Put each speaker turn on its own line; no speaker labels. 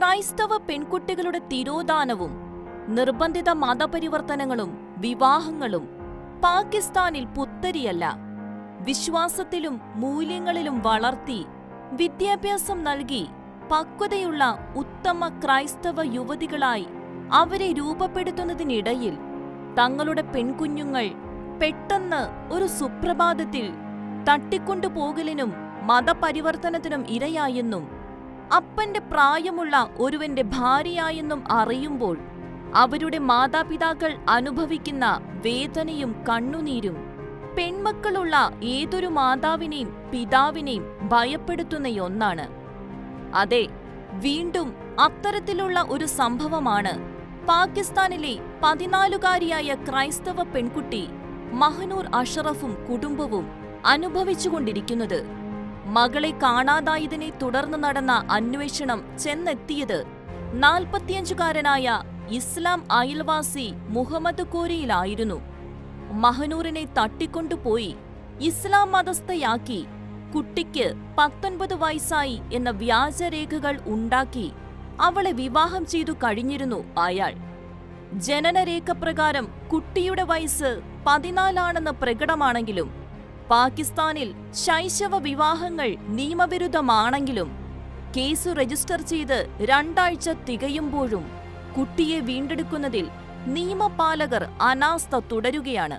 ക്രൈസ്തവ പെൺകുട്ടികളുടെ തിരോധാനവും നിർബന്ധിത മതപരിവർത്തനങ്ങളും വിവാഹങ്ങളും പാകിസ്ഥാനിൽ പുത്തരിയല്ല. വിശ്വാസത്തിലും മൂല്യങ്ങളിലും വളർത്തി വിദ്യാഭ്യാസം നൽകി പക്വതയുള്ള ഉത്തമ ക്രൈസ്തവ യുവതികളായി അവരെ രൂപപ്പെടുത്തുന്നതിനിടയിൽ തങ്ങളുടെ പെൺകുഞ്ഞുങ്ങൾ പെട്ടെന്ന് ഒരു സുപ്രഭാതത്തിൽ തട്ടിക്കൊണ്ടുപോകലിനും മതപരിവർത്തനത്തിനും ഇരയായെന്നും അപ്പന്റെ പ്രായമുള്ള ഒരുവന്റെ ഭാര്യയായെന്നും അറിയുമ്പോൾ അവരുടെ മാതാപിതാക്കൾ അനുഭവിക്കുന്ന വേദനയും കണ്ണുനീരും പെൺമക്കളുള്ള ഏതൊരു മാതാവിനെയും പിതാവിനെയും ഭയപ്പെടുത്തുന്ന ഒന്നാണ് അതെ വീണ്ടും അത്തരത്തിലുള്ള ഒരു സംഭവമാണ് പാകിസ്ഥാനിലെ പതിനാലുകാരിയായ ക്രൈസ്തവ പെൺകുട്ടി മഹനൂർ അഷറഫും കുടുംബവും അനുഭവിച്ചുകൊണ്ടിരിക്കുന്നത്. മകളെ കാണാതായതിനെ തുടർന്ന് നടന്ന അന്വേഷണം ചെന്നെത്തിയത് നാൽപ്പത്തിയഞ്ചുകാരനായ ഇസ്ലാം അയൽവാസി മുഹമ്മദ് കോരിയിലായിരുന്നു. മഹനൂറിനെ തട്ടിക്കൊണ്ടുപോയി ഇസ്ലാം മതസ്ഥയാക്കി കുട്ടിക്ക് പത്തൊൻപത് വയസ്സായി എന്ന വ്യാജരേഖകൾ ഉണ്ടാക്കി അവളെ വിവാഹം ചെയ്തു കഴിഞ്ഞിരുന്നു അയാൾ. ജനനരേഖപ്രകാരം കുട്ടിയുടെ വയസ്സ് പതിനാലാണെന്ന് പ്രകടമാണെങ്കിലും പാകിസ്ഥാനിൽ ശൈശവ വിവാഹങ്ങൾ നിയമവിരുദ്ധമാണെങ്കിലും കേസ് രജിസ്റ്റർ ചെയ്ത് രണ്ടാഴ്ച തികയുമ്പോഴും കുട്ടിയെ വീണ്ടെടുക്കുന്നതിൽ നിയമപാലകർ അനാസ്ഥ തുടരുകയാണ്.